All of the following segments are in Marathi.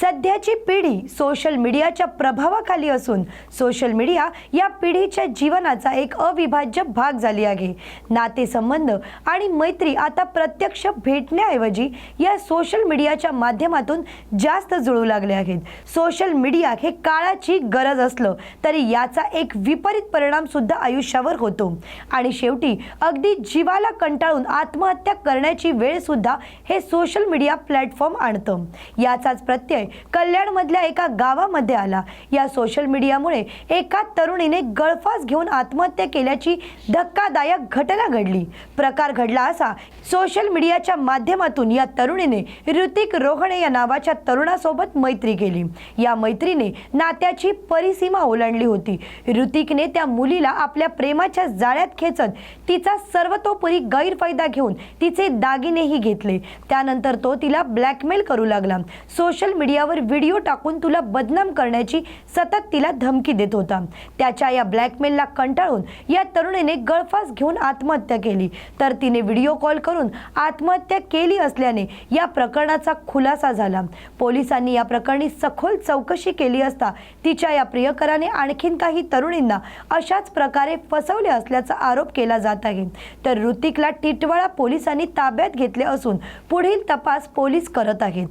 सध्याची पिढी सोशल मीडियाच्या प्रभावाखाली असून सोशल मीडिया या पिढीच्या जीवनाचा एक अविभाज्य भाग झाली आहे. नातेसंबंध आणि मैत्री आता प्रत्यक्ष भेटण्याऐवजी या सोशल मीडियाच्या माध्यमातून जास्त जुळू लागले आहेत. सोशल मीडिया हे काळाची गरज असलं तरी याचा एक विपरीत परिणाम सुद्धा आयुष्यावर होतो. आणि शेवटी अगदी जीवाला कंटाळून आत्महत्या करण्याची वेळसुद्धा हे सोशल मीडिया प्लॅटफॉर्म आणतं. याचाच प्रत्यय कल्याणमधल्या एका गावामध्ये आला. या सोशल मीडियामुळे एका तरुणीने गळफास घेऊन आत्महत्या केल्याची धक्कादायक घटना घडली. प्रकार घडला असा सोशल मीडियाच्या माध्यमातून या तरुणीने ऋतिक रोहणे या नावाच्या तरुणासोबत मैत्री केली. या मैत्रीने नात्याची परिसीमा ओलांडली होती. ऋतिकने त्या मुलीला आपल्या प्रेमाच्या जाळ्यात खेचत तिचा सर्वतोपरी गैरफायदा घेऊन तिचे दागिनेही घेतले. त्यानंतर तो तिला ब्लॅकमेल करू लागला. सोशल मीडिया मीडियावर व्हिडिओ टाकून तुला बदनाम करण्याची सतत तिला धमकी देत होता. त्याच्या या ब्लॅकमेलला कंटाळून या तरुणीने गळफास घेऊन आत्महत्या केली. तर तिने व्हिडिओ कॉल करून आत्महत्या केली असल्याने या प्रकरणाचा खुलासा झाला. पोलिसांनी या प्रकरणी सखोल चौकशी केली असता तिच्या या प्रियकराने आणखीन काही तरुणींना अशाच प्रकारे फसवले असल्याचा आरोप केला जात आहे. तर ऋतिकला टिटवाळा पोलिसांनी ताब्यात घेतले असून पुढील तपास पोलीस करत आहेत.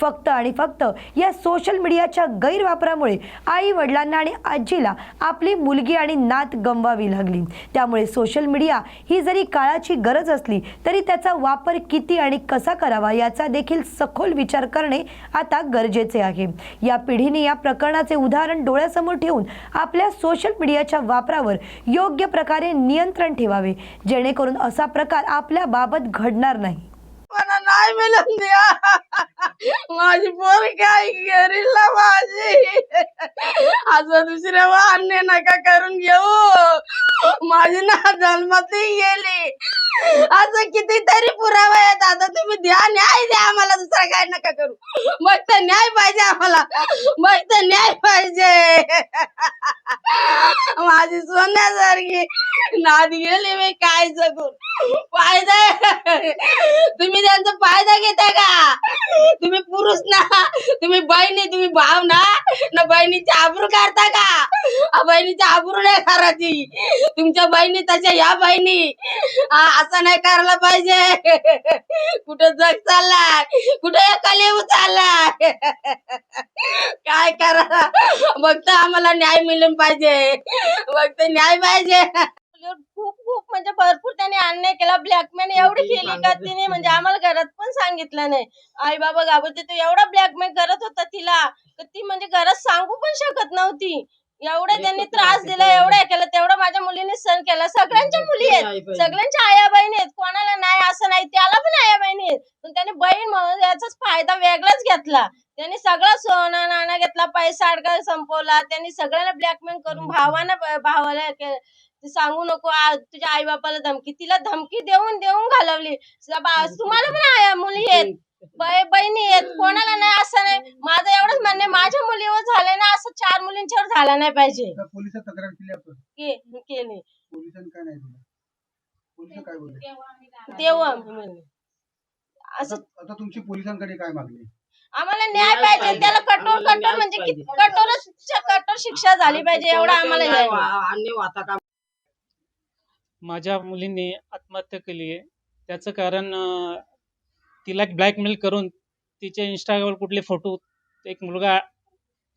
फक्त आणि फक्त या सोशल मीडियाच्या गैरवापरामुळे आई वडिलांना आणि आजीला आपली मुलगी आणि नात गमवावी लागली. त्यामुळे सोशल मीडिया ही जरी काळाची गरज असली तरी त्याचा वापर किती आणि कसा करावा याचा देखील सखोल विचार करणे आता गरजेचे आहे. या पिढीने या प्रकरणाचे उदाहरण डोळ्यासमोर ठेवून आपल्या सोशल मीडियाच्या वापरावर योग्य प्रकारे नियंत्रण ठेवावे जेणेकरून असा प्रकार आपल्या बाबत घडणार नाही. माझी पोर काय करील माझी? असं दुसऱ्या अन्य नका करून घेऊ. माझी ना जन्मातही गेली. असं कितीतरी पुरावा आहेत. आता तुम्ही द्या न्याय द्या आम्हाला. दुसरा काय नका करू. मग तर न्याय पाहिजे आम्हाला. मग तर न्याय पाहिजे. माझी सोन्यासारखी नाद गेली मी काय जगून फायदा तुम्ही त्यांचा फायदा घेता का? तुम्ही पुरुष ना? तुम्ही बहिणी तुम्ही भाव ना? ना बहिणीची आबरू काढता का? बहिणीची आबरू नाही करायची तुमच्या बहिणी तशा या बहिणी. असं नाही करायला पाहिजे. कुठं जग चाललाय? कुठं कलेऊ चाललाय? काय करा फक्त आम्हाला न्याय मिळून पाहिजे. फक्त न्याय पाहिजे खूप खूप म्हणजे भरपूर त्याने अन्याय केला ब्लॅकमेल एवढी केली का तिने? म्हणजे आम्हाला घरात पण सांगितलं नाही. आई बाबा घाबरते तो एवढा ब्लॅकमेल करत होता तिला ती म्हणजे घरात सांगू पण शकत नव्हती. एवढा त्यांनी त्रास दिला एवढा केलं तेवढं माझ्या मुलीने सण केला. सगळ्यांच्या मुली आहेत. सगळ्यांच्या आया बहिणी आहेत. कोणाला नाही असं नाही त्याला पण आया बहिणी आहेत. पण त्याने बहीण म्हणून याचाच फायदा वेगळाच घेतला. त्यांनी सगळा सोनं नाणं घेतला पैसा अडका संपवला. त्यांनी सगळ्यांना ब्लॅकमेल करून भावानं भावाला सांगू नको तुझ्या आई बापाला धमकी. तिला धमकी देऊन देऊन घालवली. तुम्हाला पण आया मुली आहेत. बहिणी आहेत. कोणाला नाही असं नाही. माझं एवढंच म्हणणं माझ्या मुलीवर झालं ना असं चार मुलींच्यावर झालं नाही पाहिजे. आता पोलिसात तक्रार केली आपण. के- केली. पोलिसांनी काय नाही दिलं. पोलीस काय बोलले? तेव्हा. असं आता तुमची पोलिसांकडे काय मागणी? आम्हाला न्याय पाहिजे त्याला कठोर कठोर म्हणजे किती कठोरच कठोर शिक्षा झाली पाहिजे एवढं आम्हाला हे. माझ्या मुलीने आत्महत्या केली आहे. त्याचं कारण अं, तिला ब्लॅकमेल करून तिच्या इंस्टाग्रामवर कुठले फोटो एक मुलगा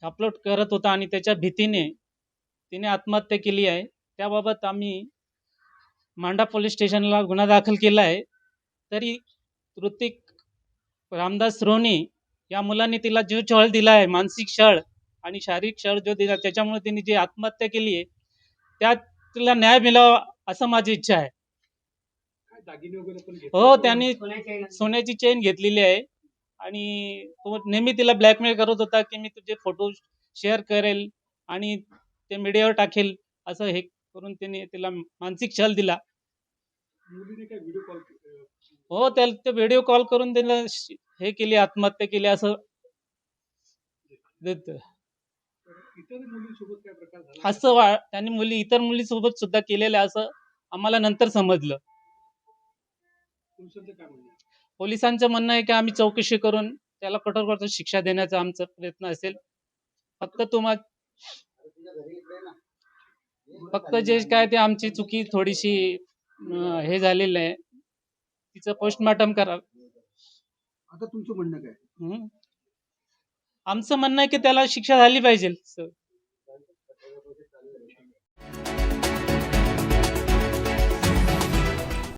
अपलोड करत होता आणि त्याच्या भीतीने तिने आत्महत्या केली आहे. त्याबाबत आम्ही मांडा पोलीस स्टेशनला गुन्हा दाखल केला आहे. तरी ऋतिक रामदास रोनी या मुलांनी तिला जो छळ दिला आहे मानसिक छळ आणि शारीरिक छळ जो दिला त्याच्यामुळे तिने जी आत्महत्या केली आहे त्यात तिला न्याय मिळावा असं माझी इच्छा आहे. हो त्यांनी सोन्याची चेन घेतलेली आहे आणि तो नेहमी तिला ब्लॅकमेल करत होता की मी तुझे फोटो शेअर करेल आणि ते मीडियावर टाकेल असं हे करून त्यांनी तिला मानसिक छल दिला. हो त्याला ते व्हिडिओ कॉल करून त्याला श- हे केली आत्महत्या केली असं देत. असं वा त्यांनी मुली इतर मुलीसोबत सुद्धा केलेलं असं आम्हाला नंतर समजलं. पोलिसांचं म्हणणं आहे? की आम्ही चौकशी करून त्याला कठोर कठोर शिक्षा देण्याचा आमचा प्रयत्न असेल. फक्त तुम्हा फक्त जे काय ते आमची चुकी थोडीशी हे झालेलं आहे. तिचं पोस्टमॉर्टम करा आता तुमचं म्हणणं काय? हम्म. आमचं म्हणणं आहे की त्याला शिक्षा झाली पाहिजे सर.